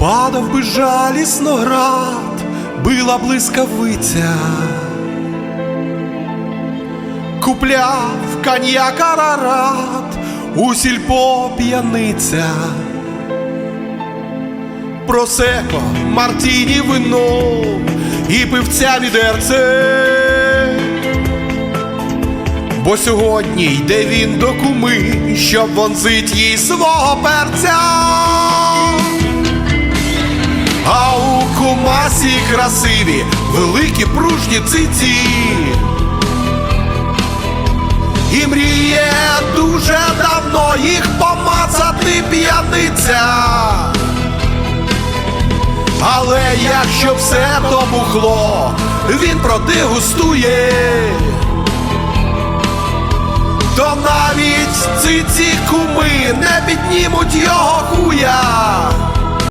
падав би жалісно град, била блискавиця, купляв коньяк арарат, у сільпо п'яниця. Просеко, Мартіні вино і пивця відерце. Бо сьогодні йде він до куми, щоб вонзить їй свого перця. Красиві, великі пружні циці. І мріє дуже давно їх помацати п'яниця. Але якщо все то бухло, він продегустує, то навіть ці ці куми не піднімуть його.